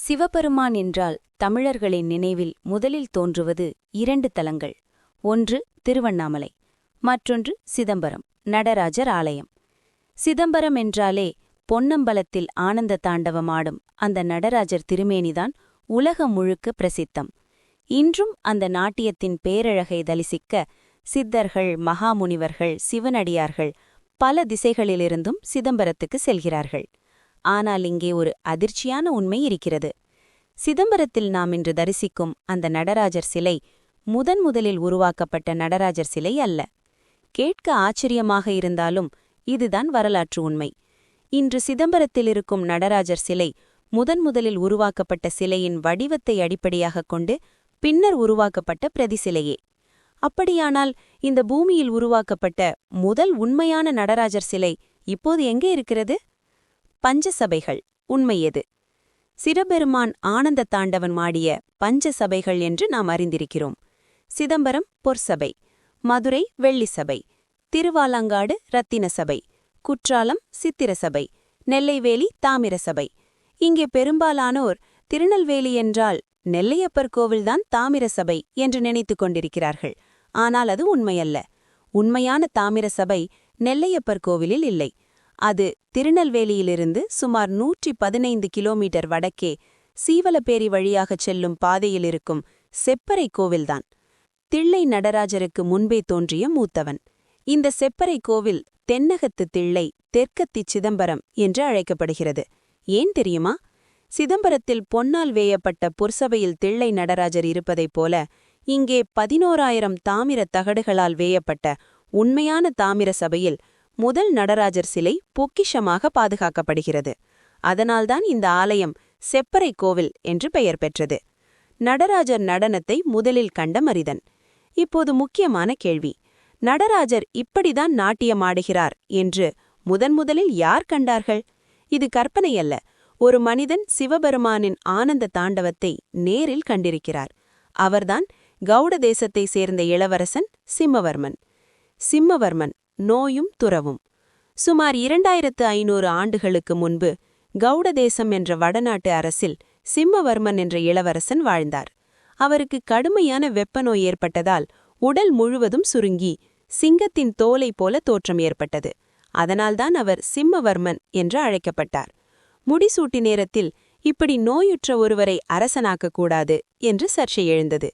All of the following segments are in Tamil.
சிவபெருமான் என்றால் தமிழர்களின் நினைவில் முதலில் தோன்றுவது இரண்டு தலங்கள். ஒன்று திருவண்ணாமலை மற்றொன்று சிதம்பரம் நடராஜர் ஆலயம். சிதம்பரம் என்றாலே பொன்னம்பலத்தில் ஆனந்த தாண்டவம் ஆடும் அந்த நடராஜர் திருமேனிதான் உலகம் முழுக்க பிரசித்தம். இன்றும் அந்த நாட்டியத்தின் பேரழகை தரிசிக்க சித்தர்கள் மகாமுனிவர்கள் சிவனடியார்கள் பல திசைகளிலிருந்தும் சிதம்பரத்துக்கு செல்கிறார்கள். ஆனால் இங்கே ஒரு அதிர்ச்சியான உண்மை இருக்கிறது. சிதம்பரத்தில் நாம் இன்று தரிசிக்கும் அந்த நடராஜர் சிலை முதன் முதலில் உருவாக்கப்பட்ட நடராஜர் சிலை அல்ல. கேட்க ஆச்சரியமாக இருந்தாலும் இதுதான் வரலாற்று உண்மை. இன்று சிதம்பரத்தில் இருக்கும் நடராஜர் சிலை முதன் முதலில் உருவாக்கப்பட்ட சிலையின் வடிவத்தை அடிப்படையாகக் கொண்டு பின்னர் உருவாக்கப்பட்ட பிரதி சிலையே அப்படியானால் இந்த பூமியில் உருவாக்கப்பட்ட முதல் உண்மையான நடராஜர் சிலை இப்போது எங்கே இருக்கிறது? பஞ்சசபைகள். உண்மையது. சிரபெருமான் ஆனந்த தாண்டவன் மாடிய பஞ்சசபைகள் என்று நாம் அறிந்திருக்கிறோம். சிதம்பரம் பொற்சபை மதுரை வெள்ளிசபை திருவாலங்காடு ரத்தின சபை. குற்றாலம் சித்திரசபை நெல்லைவேலி தாமிரசபை இங்கே பெரும்பாலானோர் திருநெல்வேலி என்றால் நெல்லையப்பர் கோவில்தான் தாமிரசபை என்று நினைத்துக் கொண்டிருக்கிறார்கள். ஆனால் அது உண்மையல்ல. உண்மையான தாமிரசபை நெல்லையப்பர் கோவிலில் இல்லை. அது திருநெல்வேலியிலிருந்து சுமார் நூற்றி பதினைந்து கிலோமீட்டர் வடக்கே சீவலப்பேரி வழியாகச் செல்லும் பாதையில் இருக்கும் செப்பறை கோவில்தான். தில்லை நடராஜருக்கு முன்பே தோன்றிய மூத்தவன். இந்த செப்பறை கோவில் தென்னகத்து திள்ளை தெற்கத்தி சிதம்பரம் என்று அழைக்கப்படுகிறது. ஏன் தெரியுமா? சிதம்பரத்தில் பொன்னால் வேயப்பட்ட பொற்சபையில் திள்ளை நடராஜர் இருப்பதைப் போல இங்கே பதினோராயிரம் தாமிர தகடுகளால் வேயப்பட்ட உண்மையான தாமிர சபையில் முதல் நடராஜர் சிலை பொக்கிஷமாக பாதுகாக்கப்படுகிறது. அதனால்தான் இந்த ஆலயம் செப்பறை கோவில் என்று பெயர் பெற்றது. நடராஜர் நடனத்தை முதலில் கண்ட மரிதன் இப்போது முக்கியமான கேள்வி. நடராஜர் இப்படிதான் நாட்டியமாடுகிறார் என்று முதன் முதலில் யார் கண்டார்கள்? இது கற்பனையல்ல. ஒரு மனிதன் சிவபெருமானின் ஆனந்த தாண்டவத்தை நேரில் கண்டிருக்கிறார். அவர்தான் கவுட தேசத்தை சேர்ந்த இளவரசன் சிம்மவர்மன். சிம்மவர்மன் நோயும் துறவும். சுமார் இரண்டாயிரத்து ஐநூறு ஆண்டுகளுக்கு முன்பு கவுட தேசம் என்ற வடநாட்டு அரசில் சிம்மவர்மன் என்ற இளவரசன் வாழ்ந்தார். அவருக்கு கடுமையான வெப்பநோய் ஏற்பட்டதால் உடல் முழுவதும் சுருங்கி சிங்கத்தின் தோலை போல தோற்றம் ஏற்பட்டது. அதனால்தான் அவர் சிம்மவர்மன் என்று அழைக்கப்பட்டார். முடிசூட்டி நேரத்தில் இப்படி நோயுற்ற ஒருவரை அரசனாக்கக்கூடாது என்று சர்ச்சை எழுந்தது.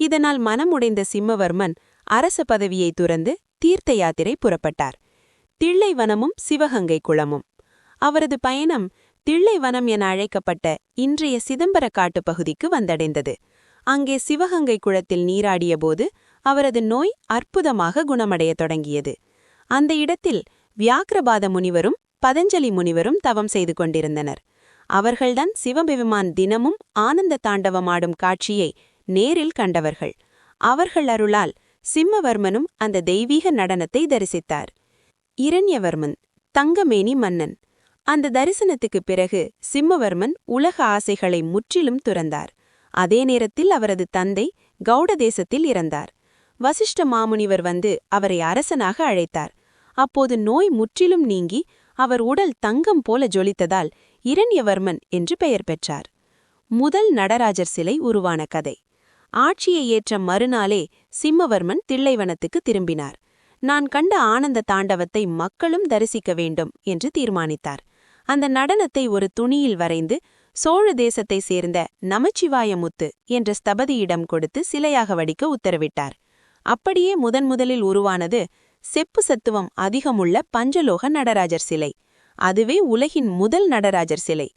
இதனால் மனமுடைந்த சிம்மவர்மன் அரச பதவியை துறந்து தீர்த்த யாத்திரை புறப்பட்டார். திள்ளைவனமும் சிவகங்கை குளமும் அவரது பயணம் தில்லை வனம் என அழைக்கப்பட்ட இன்றைய சிதம்பர காட்டு பகுதிக்கு வந்தடைந்தது. அங்கே சிவகங்கை குளத்தில் நீராடியபோது அவரது நோய் அற்புதமாக குணமடைய தொடங்கியது. அந்த இடத்தில் வியாக்கிரபாத முனிவரும் பதஞ்சலி முனிவரும் தவம் செய்து கொண்டிருந்தனர். அவர்கள்தான் சிவபெருமான் தினமும் ஆனந்த தாண்டவமாடும் காட்சியை நேரில் கண்டவர்கள். அவர்கள் அருளால் சிம்மவர்மனும் அந்த தெய்வீக நடனத்தை தரிசித்தார். இரண்யவர்மன் தங்கமேனி மன்னன். அந்த தரிசனத்துக்குப் பிறகு சிம்மவர்மன் உலக ஆசைகளை முற்றிலும் துறந்தார். அதே நேரத்தில் அவரது தந்தை கௌட தேசத்தில் இறந்தார். வசிஷ்ட மாமுனிவர் வந்து அவரை அரசனாக அழைத்தார். அப்போது நோய் முற்றிலும் நீங்கி அவர் உடல் தங்கம் போல ஜொலித்ததால் இரண்யவர்மன் என்று பெயர் பெற்றார். முதல் நடராஜர் சிலை உருவான கதை. ஆட்சியை ஏற்ற மறுநாளே சிம்மவர்மன் தில்லைவனத்துக்கு திரும்பினார். நான் கண்ட ஆனந்த தாண்டவத்தை மக்களும் தரிசிக்க வேண்டும் என்று தீர்மானித்தார். அந்த நடனத்தை ஒரு துணியில் வரைந்து சோழ தேசத்தை சேர்ந்த நமச்சிவாயமுத்து என்ற ஸ்தபதியிடம் கொடுத்து சிலையாக வடிக்க உத்தரவிட்டார். அப்படியே முதன்முதலில் உருவானது செப்பு சத்துவம் அதிகமுள்ள பஞ்சலோக நடராஜர் சிலை. அதுவே உலகின் முதல் நடராஜர் சிலை.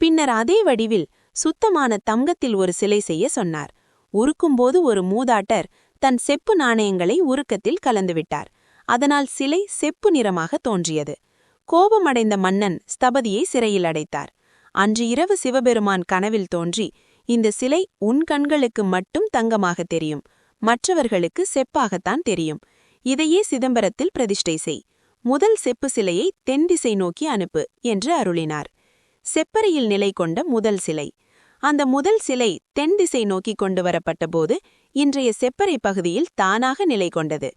பின்னர் அதே வடிவில் சுத்தமான தங்கத்தில் ஒரு சிலை செய்ய சொன்னார். உருக்கும்போது ஒரு மூதாட்டர் தன் செப்பு நாணயங்களை உருக்கத்தில் கலந்துவிட்டார் அதனால் சிலை செப்பு நிறமாக தோன்றியது. கோபமடைந்த மன்னன் ஸ்தபதியை சிறையில் அடைத்தார். அன்று இரவு சிவபெருமான் கனவில் தோன்றி இந்த சிலை உன் கண்களுக்கு மட்டும் தங்கமாக தெரியும். மற்றவர்களுக்கு செப்பாகத்தான் தெரியும். இதையே சிதம்பரத்தில் பிரதிஷ்டை செய். முதல் செப்பு சிலையை தென்திசை நோக்கி அனுப்பு என்று அருளினார். செப்பறையில் நிலை கொண்ட முதல் சிலை அந்த முதல் சிலை தென் திசை நோக்கி கொண்டு வரப்பட்டபோது இன்றைய செப்பறை பகுதியில் தானாக நிலை கொண்டது.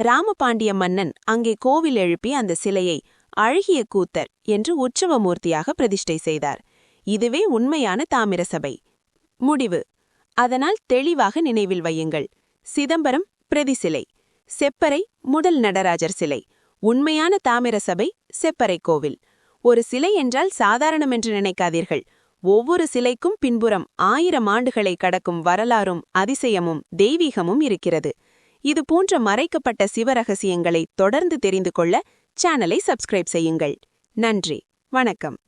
ராமபாண்டிய மன்னன் அங்கே கோவில் எழுப்பி அந்த சிலையை அழகிய கூத்தர் என்று உற்சவமூர்த்தியாக பிரதிஷ்டை செய்தார். இதுவே உண்மையான தாமிர சபை. முடிவு. அதனால் தெளிவாக நினைவில் வையுங்கள். சிதம்பரம் பிரதி சிலை. செப்பறை முதல் நடராஜர் சிலை. உண்மையான தாமிர சபை செப்பறை கோவில். ஒரு சிலை என்றால் சாதாரணம் என்று நினைக்காதீர்கள். ஒவ்வொரு சிலைக்கும் பின்புறம் ஆயிரம் ஆண்டுகளை கடக்கும் வரலாறும் அதிசயமும் தெய்வீகமும் இருக்கிறது. இது போன்ற மறைக்கப்பட்ட சிவரகசியங்களை தொடர்ந்து தெரிந்து கொள்ள சேனலை சப்ஸ்கிரைப் செய்யுங்கள். நன்றி. வணக்கம்.